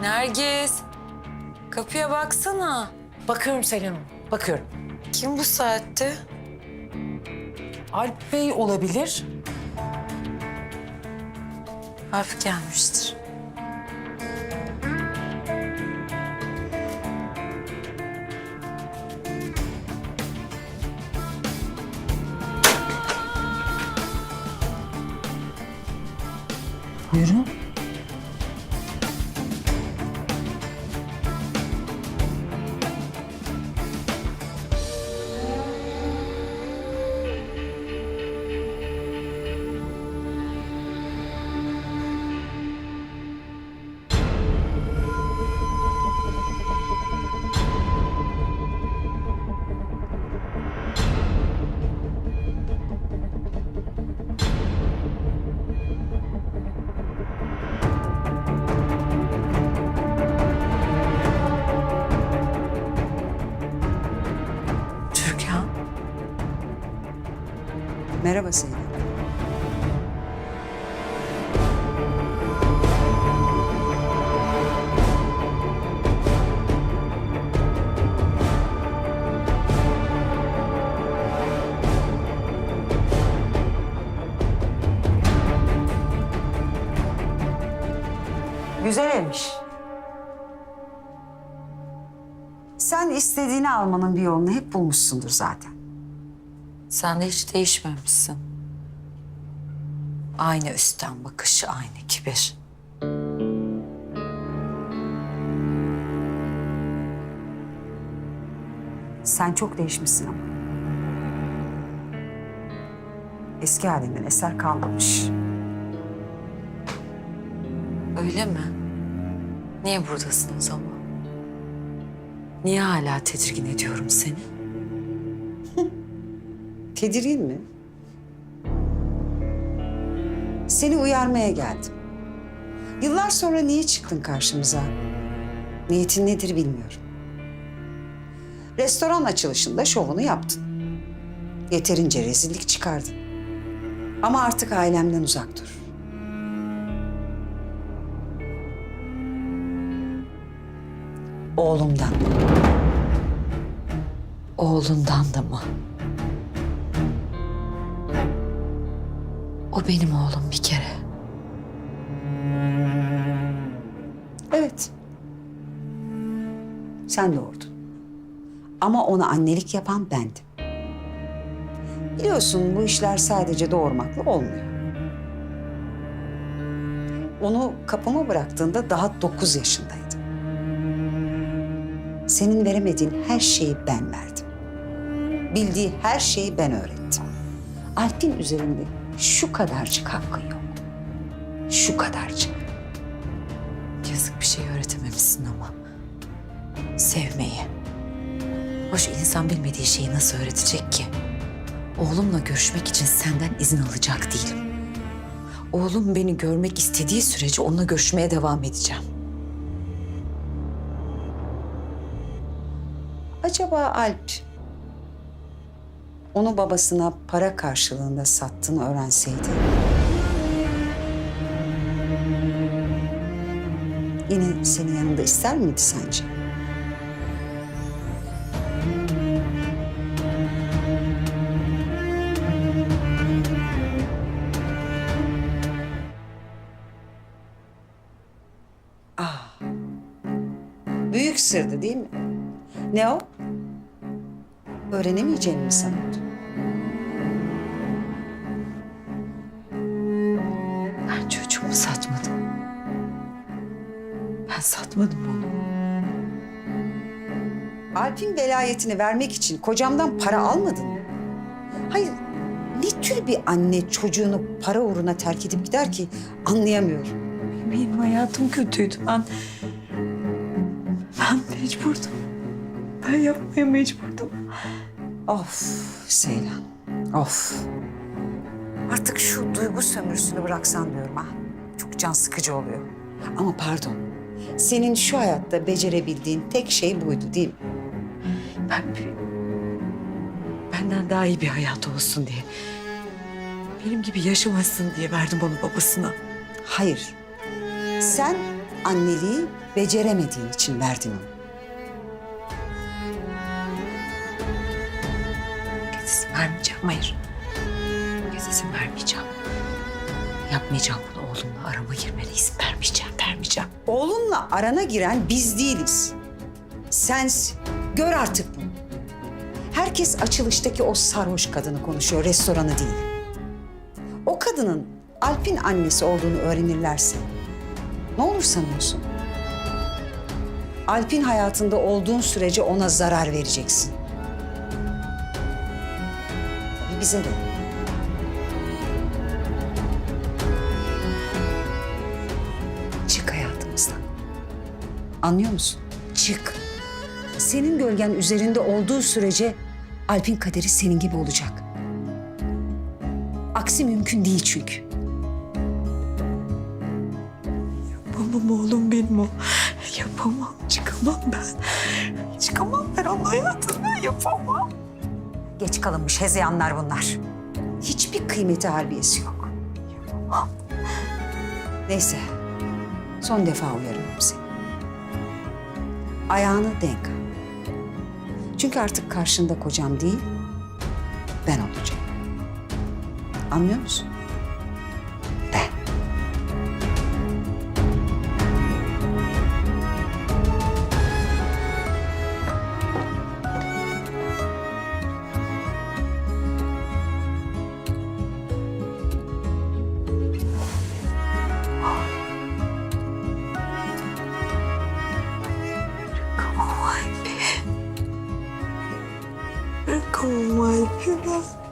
Nergis. Kapıya baksana. Bakıyorum Selin Hanım, bakıyorum. Kim bu saatte? Alp Bey olabilir. Harf gelmiştir. Buyurun. Merhaba Zeynep. Güzel evmiş. Sen istediğini almanın bir yolunu hep bulmuşsundur zaten. Sen de hiç değişmemişsin. Aynı üstten bakış, aynı kibir. Sen çok değişmişsin ama. Eski halinden eser kalmamış. Öyle mi? Niye buradasın o zaman? Niye hala tedirgin ediyorum seni? Tedirgin mi? Seni uyarmaya geldim. Yıllar sonra niye çıktın karşımıza? Niyetin nedir bilmiyorum. Restoran açılışında şovunu yaptın. Yeterince rezillik çıkardın. Ama artık ailemden uzak dur. Oğlumdan. Oğlundan da mı? O benim oğlum bir kere. Evet. Sen doğurdun. Ama ona annelik yapan bendim. Biliyorsun bu işler sadece doğurmakla olmuyor. Onu kapıma bıraktığında daha dokuz yaşındaydı. Senin veremediğin her şeyi ben verdim. Bildiği her şeyi ben öğrettim. Alp'in üzerinde şu kadarcık hakkın yok. Şu kadarcık. Yazık bir şey öğretememişsin ama. Sevmeyi. Hoş insan bilmediği şeyi nasıl öğretecek ki? Oğlumla görüşmek için senden izin alacak değilim. Oğlum beni görmek istediği sürece onunla görüşmeye devam edeceğim. Acaba Alp onu babasına para karşılığında sattığını öğrenseydi? Yine senin yanında ister miydi sence? Ah. Büyük sırdı değil mi? Ne o? Öğrenemeyeceğini mi sanıyordun? Ben satmadım onu. Alp'in velayetini vermek için kocamdan para almadın mı? Hayır, ne tür bir anne çocuğunu para uğruna terk edip gider ki anlayamıyorum. Benim hayatım kötüydü. Ben... Ben mecburdum. Ben yapmaya mecburdum. Of Seylan, of. Artık şu duygu sömürüsünü bıraksan diyorum ha. Çok can sıkıcı oluyor. Ama pardon, senin şu hayatta becerebildiğin tek şey buydu değil mi? Ben benden daha iyi bir hayat olsun diye. Benim gibi yaşamasın diye verdim onu babasına. Hayır, sen anneliği beceremediğin için verdin onu. İzin vermeyeceğim, hayır. İzin vermeyeceğim. Yapmayacağım bunu oğlumla arama girmene izin vermeyeceğim, vermeyeceğim. Oğlunla arana giren biz değiliz. Sensin. Gör artık bunu. Herkes açılıştaki o sarhoş kadını konuşuyor, restoranı değil. O kadının Alp'in annesi olduğunu öğrenirlerse ne olur sanıyorsun? Alp'in hayatında olduğun sürece ona zarar vereceksin. Tabii bize de. Anlıyor musun? Çık. Senin gölgen üzerinde olduğu sürece Alp'in kaderi senin gibi olacak. Aksi mümkün değil çünkü. Yapamam oğlum benim o. Yapamam, çıkamam ben. Çıkamam ben onun hayatından yapamam. Geç kalınmış hezeyanlar bunlar. Hiçbir kıymeti harbiyesi yok. Yapamam. Neyse. Son defa uyarıyorum seni. Ayağını denk al. Çünkü artık karşında kocam değil, ben olacağım. Anlıyor musun? Oh my goodness.